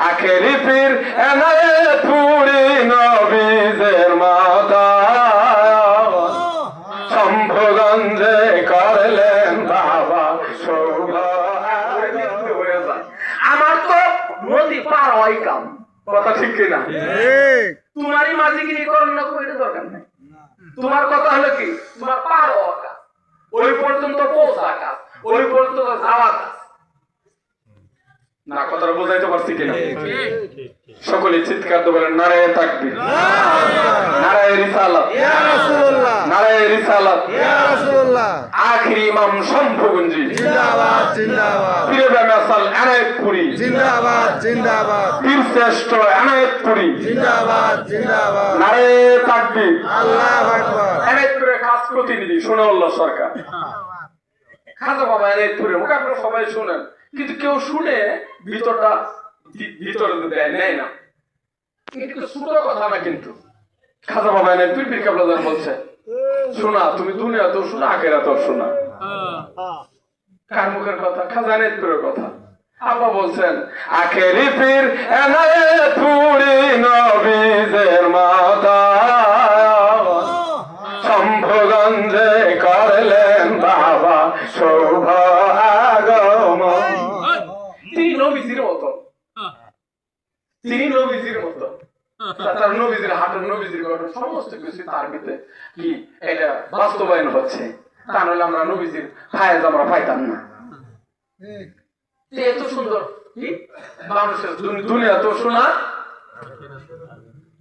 আখেরি পীর এনায়েত পুরি নবীজের মাতা শম্ভুগঞ্জে করলেন বাবা আমার তো নদী পার হয় কাম। কথা ঠিক কিনা? তোমারই মাঝিগিরি করার না কোনো দরকার নেই? তোমার কথা হলো কি? তোমার পার হওয়া ওই পর্যন্ত পৌঁছা কাজ ওই পর্যন্ত যাওয়া কাজ না কথাটা বোঝাইতে পারছি কিনা? সকলে চিৎকার বলেন নারায় তাকবীর। নারায় রিসালাত। নারায় রিসালাত। আখিরি ইমাম শম্ভুগঞ্জি। জিন্দাবাদ জিন্দাবাদ। পীরে বেমাসাল এনায়েতপুরি জিন্দাবাদ জিন্দাবাদ। পীর শ্রেষ্ঠ এনায়েতপুরি জিন্দাবাদ জিন্দাবাদ। নারায় তাকবীর। আল্লাহু আকবার। এনায়েতপুরের খাস প্রতিনিধি সোনাউল্লাহ সরকার। খাজা বাবা এনায়েতপুরের মুখ আপনারা সবাই শুনেন। কিন্তু কেউ শুনে ভিতরটা ভিতরে দেয়, নেয় না। কিন্তু ছোট কথা না কিন্তু। খাজা বাবা কাবলাদার বলছে, শোনা, তুমি দুনিয়া তো শোনা তো শোনা। কার মুখের কথা? কথা। বলছেন, আখেরি পীর এনায়েতপুরি নবীজের মাতা শম্ভুগঞ্জে করলেন বাবা শোভা। নবীজির মতো। তিনি নবীজির মতো। তার নবীজির হাটের নবীজির ঘটনা সমস্ত কিছু তার ভিতরে কি এটা বাস্তবায়ন হচ্ছে। তা নাহলে আমরা নবীজির ফায়েজ আমরা পাইতাম না। এত সুন্দর। কি? মানুষের দুনিয়া তো শোনা।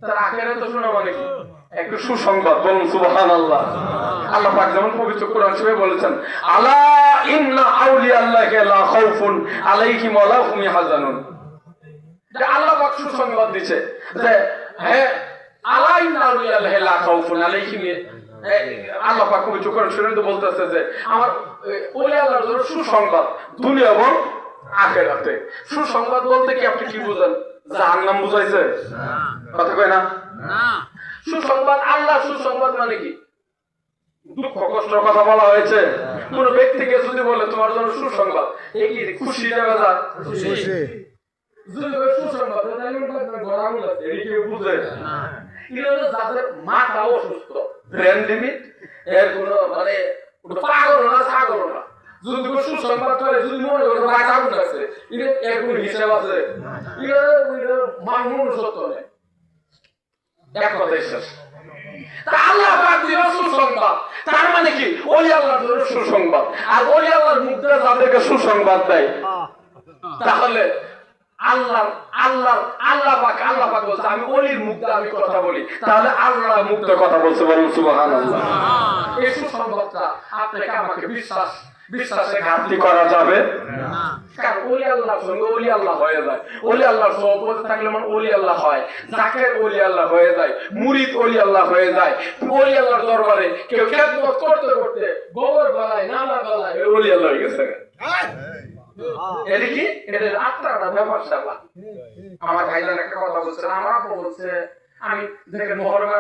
তার আখেরে তো শোনা মানে কি? একটু সুসংবাদ বলুন সুবহান আল্লাহ আল্লাহ পাক যেমন পবিত্র কোরআন শরীফে বলেছেন আলা ইন্না আউলিয়া আল্লাহি লা খাউফুন আলাইহিম ওয়া লা হুম ইয়াহজানুন। যে আল্লাহ পাক সুসংবাদ দিছে যে হ্যাঁ আলা ইন্না আউলিয়া আল্লাহি লা খাউফুন আলাইহিম আল্লাহ পাক পবিত্র কোরআন শরীফে বলতেছে যে আমার ওলি আল্লাহর জন্য সুসংবাদ দুনিয়া এবং আখেরাতে। সুসংবাদ বলতে কি আপনি কি বুঝেন? জাহান্নাম বুঝাইছে? কথা কয় না? সুসংবাদ আল্লাহ সুসংবাদ মানে কি? দুঃখ কষ্টের কথা বলা হয়েছে। কোন ব্যক্তিকে যদি বলে তোমার জন্য সুসংবাদ এ খুশি যাবে যা খুশি। যদি সুসংবাদ বুঝে যাদের মাথা অসুস্থ ব্রেন লিমিট এর কোনো মানে পাগল না ছাগল না। যদি কোনো সুসংবাদ করে যদি মনে করে মাথা আগুন আছে এটা এর কোনো হিসাব আছে? এটা এটা মানুষ সত্য নেই এক কথাই শেষ। তা আল্লাহ পাক দিল সুসংবাদ তার মানে কি? ওলি আল্লাহর জন্য সুসংবাদ। আর ওলি আল্লাহর মুখ যাদেরকে সুসংবাদ দেয় তাহলে আল্লাহ আল্লাহ আল্লাহ পাক আল্লাহ পাক বলছে আমি দিয়ে আমি কথা বলি। তাহলে আল্লাহ দিয়ে কথা বলছে বলুন সুবহানাল্লাহ। এই সুসংবাদটা আপনাকে আমাকে বিশ্বাস বিশ্বাসে ঘাটতি করা যাবে। কারণ ওলি আল্লাহর সঙ্গে ওলি আল্লাহ হয়ে যায়। ওলি আল্লাহর সহপতি থাকলে মানে ওলি আল্লাহ হয়। জাকের ওলি আল্লাহ হয়ে যায়। মুরিদ ওলি আল্লাহ হয়ে যায়। ওলি আল্লাহর দরবারে কেউ খেদমত করতে করতে গোবর গলায় নামা গলায় ওলি আল্লাহ হয়ে গেছে। এটা কি এটা ব্যাপার স্যাপার আমার ভাইজান একটা কথা বলছে, আমার আপু বলছে, আমি মহরমের